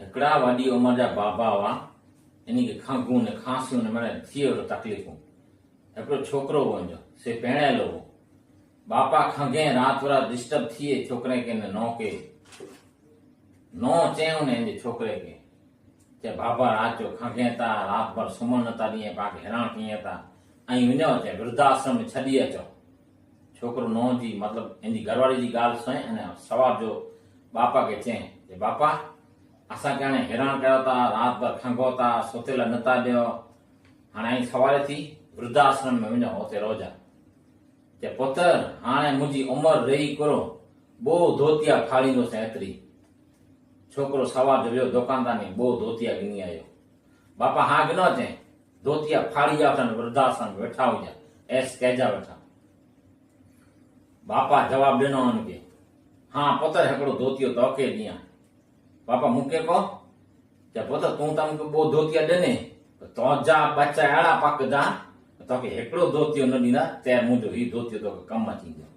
ઢકડા વાડીઓમાં જ્યાં બાબાવા, એની કે ખાંગું ને ખાંસ્યું ને મને થયો હતો તકલીફો. આપણો છોકરો બન્યો સે પહેણેલો હો. બાપા ખાંગે રાત વરાત ડિસ્ટર્બ થઈએ છોકરે કે નો કે નો ચેવ ને એને છોકરે કે કે બાપા રાત જો ખાંગે તા રાત ભર સુમણ હતા નહીં, પાક હેરાન કીએ તા અહીં વિન્યો છે, વૃદ્ધાશ્રમ છડીએ છો. છોકરો નો જી, મતલબ એની ઘરવાળી જી ગાલ સોય અને સવાર જો બાપા કે ચે બાપા असांखे हाणे हैरान कयो राति भर खंघो था सुथियल नथा ॾियो हाणे सवाल थी वृद्धाश्रम में वञो हुते रोजा चए पुट हाणे मुंहिंजी उमिरि रही करो बो धोतिया फाड़ींदोसि एतिरी छोकिरो सवार जो दुकानदार बो धोतिया गिनी आयो बापा हा गिनो चई धोतिया फाड़ी जा वृद्धाश्रम में वेठा हुजा ऐस कहिजा वेठा बापा जवाब ॾिनो हुनखे हा पुत्र हिकिड़ो धोतियो तोखे ॾियाँ ಪಾಪ ಮುಖ್ಯಕ್ಕೋ બોધ તું તમ બહુ ધોતિયા ડને. તો જા બચ્ચા આડા પાક જા. તો કે એકડો ધોતિયો નદી ના તે મુજો ઈ ધોતિયો તો કમમાં થઈ ગયો